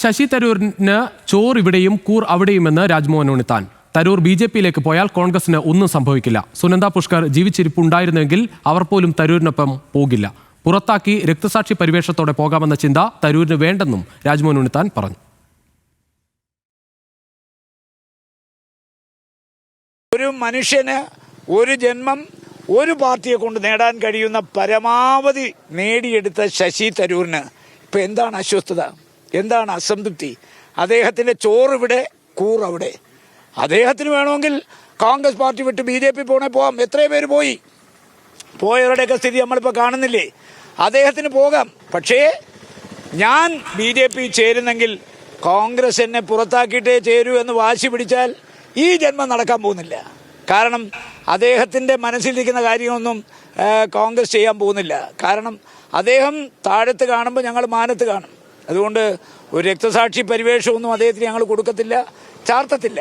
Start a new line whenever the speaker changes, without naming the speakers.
ശശി തരൂരിന് ചോർ ഇവിടെയും കൂർ അവിടെയുമെന്ന് രാജ്മോഹൻ ഉണ്ണിത്താൻ തരൂർ ബി ജെ പിയിലേക്ക് പോയാൽ കോൺഗ്രസിന് ഒന്നും സംഭവിക്കില്ല. സുനന്ദ പുഷ്കർ ജീവിച്ചിരിപ്പുണ്ടായിരുന്നെങ്കിൽ അവർ പോലും തരൂരിനൊപ്പം പോകില്ല. പുറത്താക്കി രക്തസാക്ഷി പരിവേഷത്തോടെ പോകാമെന്ന ചിന്ത തരൂരിന് വേണ്ടെന്നും രാജ്മോഹൻ ഉണ്ണിത്താൻ പറഞ്ഞു.
ഒരു മനുഷ്യന് ഒരു ജന്മം ഒരു പാർട്ടിയെ കൊണ്ട് നേടാൻ കഴിയുന്ന പരമാവധി നേടിയെടുത്ത ശശി തരൂരിന് ഇപ്പൊ എന്താണ് അസ്വസ്ഥത? എന്താണ് അസംതൃപ്തി? അദ്ദേഹത്തിന്റെ ചോറ് ഇവിടെ കൂറവിടെ അദ്ദേഹത്തിന് വേണമെങ്കിൽ കോൺഗ്രസ് പാർട്ടി വിട്ട് ബി ജെ പി പോണേ പോകാം എത്രയോ പേര് പോയി. പോയവരുടെയൊക്കെ സ്ഥിതി നമ്മളിപ്പോൾ കാണുന്നില്ലേ? അദ്ദേഹത്തിന് പോകാം. പക്ഷേ ഞാൻ ബി ജെ പി ചേരുന്നെങ്കിൽ കോൺഗ്രസ് എന്നെ പുറത്താക്കിയിട്ടേ ചേരൂ എന്ന് വാശി പിടിച്ചാൽ ഈ ജന്മം നടക്കാൻ പോകുന്നില്ല. കാരണം അദ്ദേഹത്തിന്റെ മനസ്സിലിരിക്കുന്ന കാര്യമൊന്നും കോൺഗ്രസ് ചെയ്യാൻ പോകുന്നില്ല. കാരണം അദ്ദേഹം താഴത്ത് കാണുമ്പോൾ ഞങ്ങൾ മാനത്ത് കാണും. അതുകൊണ്ട് ഒരു രക്തസാക്ഷി പരിവേഷമൊന്നും അദ്ദേഹത്തിന് ഞങ്ങൾ കൊടുക്കത്തില്ല ചാർത്തത്തില്ല.